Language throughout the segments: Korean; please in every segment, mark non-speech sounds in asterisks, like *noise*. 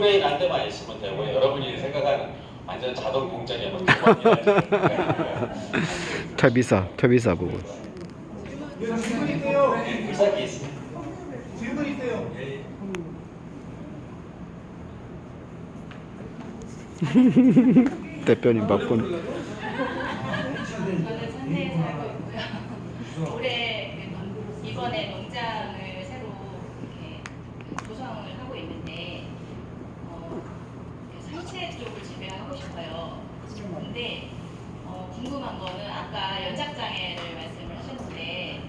프레인 한 대만 있으면 되고 여러분이 생각하는 완전 자동 두번이나 터비사 터비사 부분 질문 있대요. 불사기 있습니다. 질문 있대요. *laughs* 대표님 바쁜 저는 천내에 살고 있고요. 올해 그 농- 이번에 농장을 새로 이렇게 조성을 하고 있는데 어, 그 산채 쪽을 재배 하고 싶어요. 근데 어, 궁금한 거는 아까 연작장애를 말씀을 하셨는데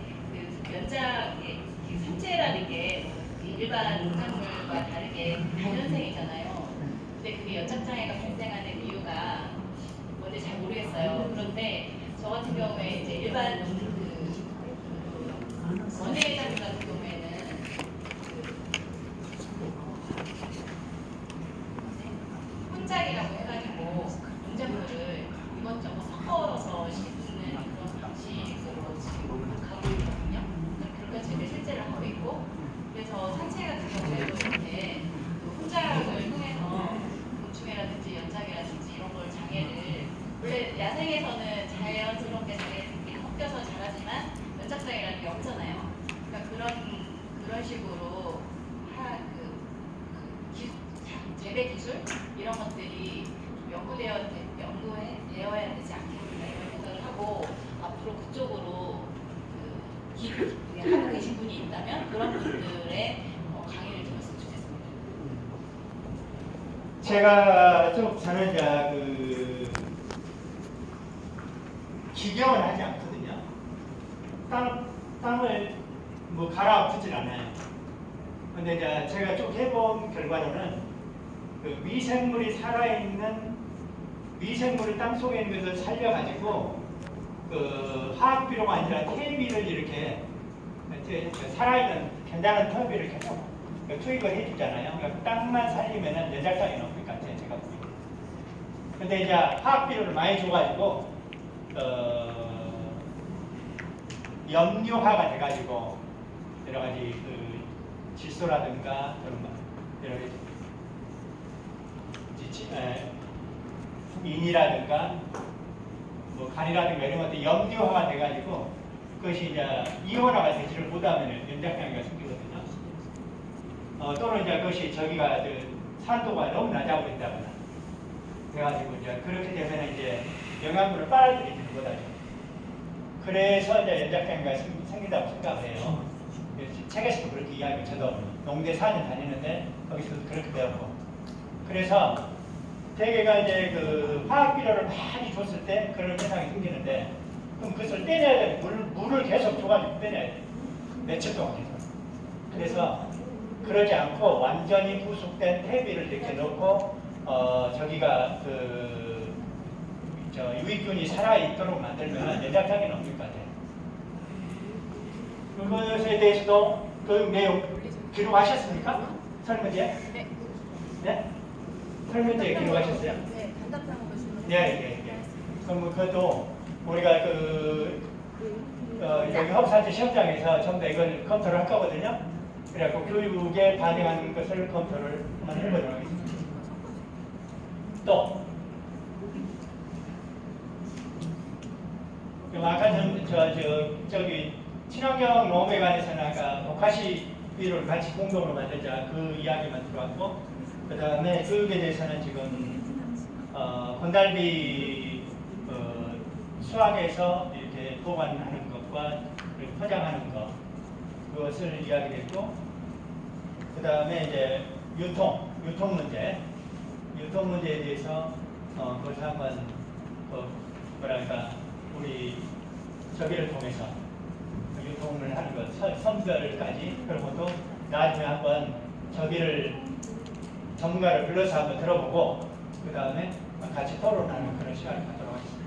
그 연작 그 산채라는 게 일반 농작물과 다르게 자연생이잖아요. 근데 그게 연작장애가 발생하는 이유가 뭔지 잘 모르겠어요. 그런데 저 같은 경우에 이제 일반 그 원예회장 같은 경우에는 그 해가지고 농작물을 이것저것 섞어서 심는 그런 방식으로 지금 가고 있거든요. 그런 재배 실제로 하고 있고 그래서 산채 같은 경우에도 이렇게 그 혼작을 통해서 곤충이라든지 연작이라든지 이런 걸 장애를 야생에서는 자연스럽게 장애들이 섞여서 자라지만 연작장애라는 게 없잖아요. 그러니까 그런 그런 식으로 하, 그, 그 재배 기술 이런 것들이 연구되어 연구해 되어야 되지 않겠나 이런 생각을 하고 앞으로 그쪽으로 그 기, 하고 계신 분이 있다면 그런 분들의 어, 강의를 들었으면 좋겠습니다. 제가 좀 저는 그 기경을 하지 않거든요. 땅 땅을 뭐 갈아엎지 않아요. 근데 이제 제가 쭉 해본 결과로는 그 미생물이 살아있는 미생물이 땅 속에 있는 것을 살려가지고 그 화학 비료가 아니라 퇴비를 이렇게 이렇게 살아있는 괜찮은 퇴비를 계속 투입을 해주잖아요. 그러니까 땅만 살리면은 것 같아요. 제가 보기에. 근데 이제 화학 비료를 많이 줘가지고 어, 염료화가 돼가지고 여러 가지 그 질소라든가 그런 거, 여러 가지 지치, 에, 인이라든가 뭐 간이라든가 이런 것들이 염료화가 돼가지고 그것이 이제 이온화가 되지를 못하면 연작장애가 생기거든요. 어, 또는 이제 그것이 저기가 그 산도가 너무 낮아 버린다거나 그래가지고 이제 그렇게 되면 이제 영양분을 빨아들이지 못하죠. 그래서 이제 연작장애가 생- 생긴다고 생각을 해요. 책에서도 그렇게 이야기, 저도 농대 4년 다니는데 거기서도 그렇게 배웠고. 그래서 대개가 이제 그 화학 비료를 많이 줬을 때 그런 현상이 생기는데 그럼 그것을 떼내야 돼. 물, 물을 계속 줘가지고 떼내야 돼. 며칠 동안 계속. 그래서 그러지 않고 완전히 부숙된 퇴비를 이렇게 넣고 어 저기가 그 저 유익균이 살아 있도록 만들면 연작장애는 없을 것 같아요. 그것에 대해서도 그 내용 기록하셨습니까? 설문지에? 네. 네? 설문지에 기록하셨어요? 네, 단답상으로 질문. 예, 예, 예. 그럼 그것도 우리가 그 어, 여기 허브산지 시험장에서 전부 다 이걸 검토를 할 거거든요. 그래갖고 교육에 반영하는 것을 검토를 한번 해보도록 하겠습니다. 또, 그럼 아까 전, 저, 저, 저기, 친환경 농업에 관해서는 아까 독화시 비료를 같이 공동으로 만들자 그 이야기만 들어왔고, 그 다음에 교육에 대해서는 지금, 어, 건달비 어, 수확에서 이렇게 보관하는 것과 포장하는 것, 그것을 이야기했고, 그 다음에 이제 유통, 유통 문제, 유통 문제에 대해서 어, 그것을 한번 그 뭐랄까 우리 저기를 통해서 유통을 하는 것, 선- 선별까지 그런 것도 나중에 한번 저기를 전문가를 불러서 한번 들어보고 그 다음에 같이 토론하는 그런 시간을 갖도록 하겠습니다.